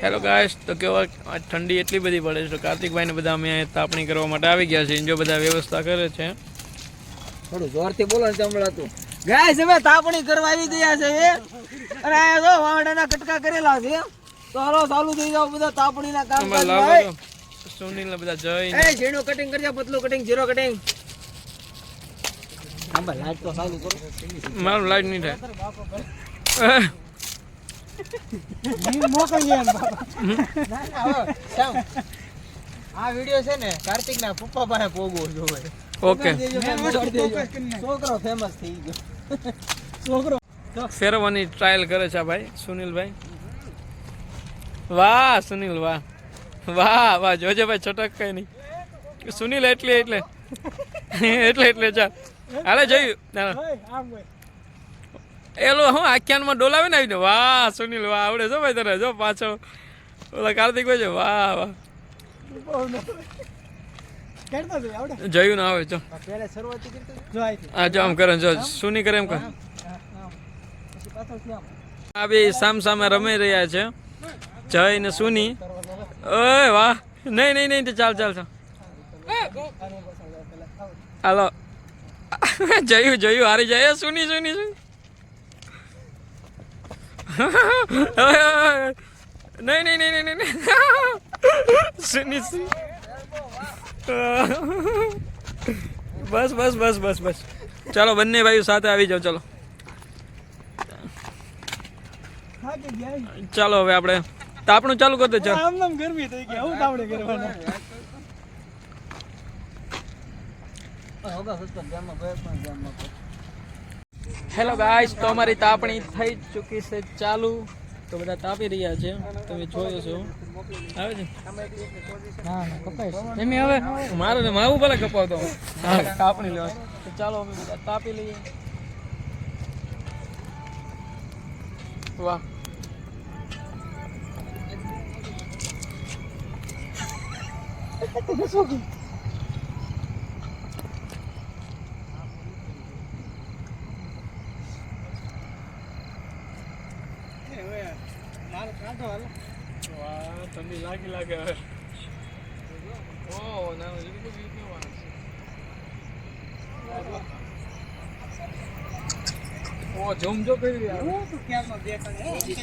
Hello guys તો કેવા આજ ઠંડી એટલી બધી પડે છે તો કાર્તિકભાઈ ને બધા અમે અહીંયા તાપણી કરવા માટે આવી ગયા છે જો બધા વ્યવસ્થા કરે છે. થોડું જોરથી બોલો ને સંભળાતું. ગાઈસ અમે તાપણી કરવા આવી ગયા છે અને આ જો વાવડાના કટકા કરેલા છે તો હાલો ચાલુ થઈ જાવ બધા તાપણીના કામ તો સુનિલ ને બધા જય એ ઝીણો કટિંગ કરજો પતલું કટિંગ ઝીરો કટિંગ આંબા લાઈટ તો ચાલુ કરો. મારું લાઈટ નહીં થાય. આ વિડિયો છે ને કાર્તિક ના પપ્પા પાસે પોગવો જોવે. ઓકે. છોકરો ફેમસ થઈ ગયો. છોકરો. શેરવાની ટ્રાયલ કરે છે આ ભાઈ સુનિલભાઈ. વાહ સુનિલ વાહ. વાહ વાહ જોજે ભાઈ છટક કઈ નહીં. સુનિલ એટલે એટલે. એટલે એટલે ચાલ. હાલે જોયું. ના, ના. એલો હું આખ્યાનમાં ડોલાવે ને આવીને વાહ, સુનિલ, વાહ, આવડે છો ભાઈ તને, જો પાછો ઓલા કાર્તિક ભાઈ છે, વાહ વાહ. જોયું ના આવે જો. હા, જો, આમ કરે જો, સુની કરે એમ આમ આ બે સામ સામે રમી રહ્યા છે. જય ને સુની. ઓય, વાહ. નહીં નહીં નહીં ચાલ ચાલ ચાલ. હાલો. જોયું જોયું, હારી જાય. સુની સુની સુની. નહીં નહીં નહીં નહીં નહીં સુની બસ બસ બસ બસ બસ. ચાલો બંને ભાઈઓ સાથે આવી જાઓ ચાલો. ચાલો હવે આપણે તાપણું ચાલુ કરી દે ચાલ. ગરમી થઈ ગઈ આવું પણ કરવાના હેલો ગાઈસ તો અમારી તાપણી થઈ ચૂકી છે ચાલુ. તો બધા તાપી રહ્યા છે. તમે જોયો છો. આવે છે? ના ના કપાઈશ એમ હવે મારે ને માવું ભલે કપાવતો તાપણી લેવા તો ચાલો અમે બધા તાપી લઈએ. વાહ. વાહ ઠંડી લાગી લાગે હવે ઓ ના એટલું બધું ઓ જમ જો કરી રહ્યા તો ક્યાંનો દેખાય